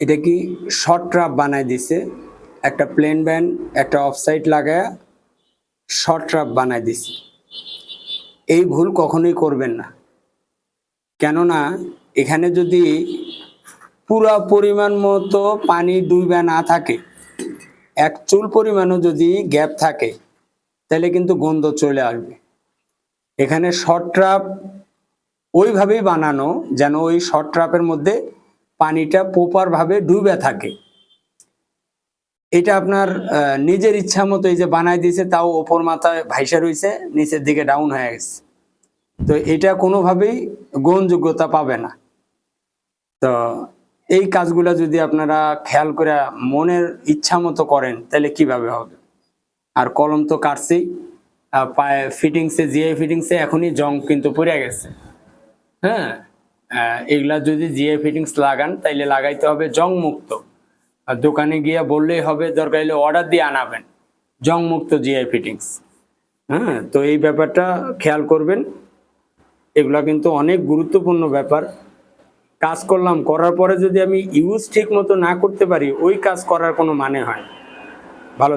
এটা কি short trap বানাই দিছে? একটা প্লেন ব্যান্ড একটা অফসাইড লাগায় শর্ট ট্রাপ বানাই দিছে। এই ভুল কখনোই করবেন না। কেননা এখানে যদি পুরা পরিমাণ মতো পানি ডুবে না থাকে, এক চুল পরিমাণও যদি গ্যাপ থাকে, তাহলে কিন্তু গন্ধ চলে আসবে। এখানে শর্ট ট্রাপ ওইভাবেই বানানো যেন ওই শর্ট ট্রাপের মধ্যে পানিটা প্রপারভাবে ডুবে থাকে। এটা আপনার নিজের ইচ্ছা মতো এই যে বানাই দিয়েছে, তাও ওপর মাথায় ভাইসা রয়েছে, নিচের দিকে ডাউন হয়ে গেছে। তো এটা কোনোভাবেই গ্রহণযোগ্যতা পাবে না। তো এই কাজগুলো যদি আপনারা খেয়াল করে মনের ইচ্ছা মতো করেন, তাহলে কীভাবে হবে? আর কলম তো কাটছেই। পায়ে ফিটিংসে জিআই ফিটিংসে এখনই জং কিন্তু পড়ে গেছে। হ্যাঁ? এগুলা যদি জিআই ফিটিংস লাগান, তাইলে লাগাইতে হবে জং মুক্ত আর দোকানে গিয়ে বললেই হবে, দরকার হলে অর্ডার দিয়ে আনাবেন জং মুক্ত জিআই ফিটিংস। হ্যাঁ তো এই ব্যাপারটা খেয়াল করবেন। এগুলা কিন্তু অনেক গুরুত্বপূর্ণ ব্যাপার। কাজ করলাম, করার পরে যদি আমি ইউজ ঠিক মতো না করতে পারি, ওই কাজ করার কোনো মানে হয় ভালো।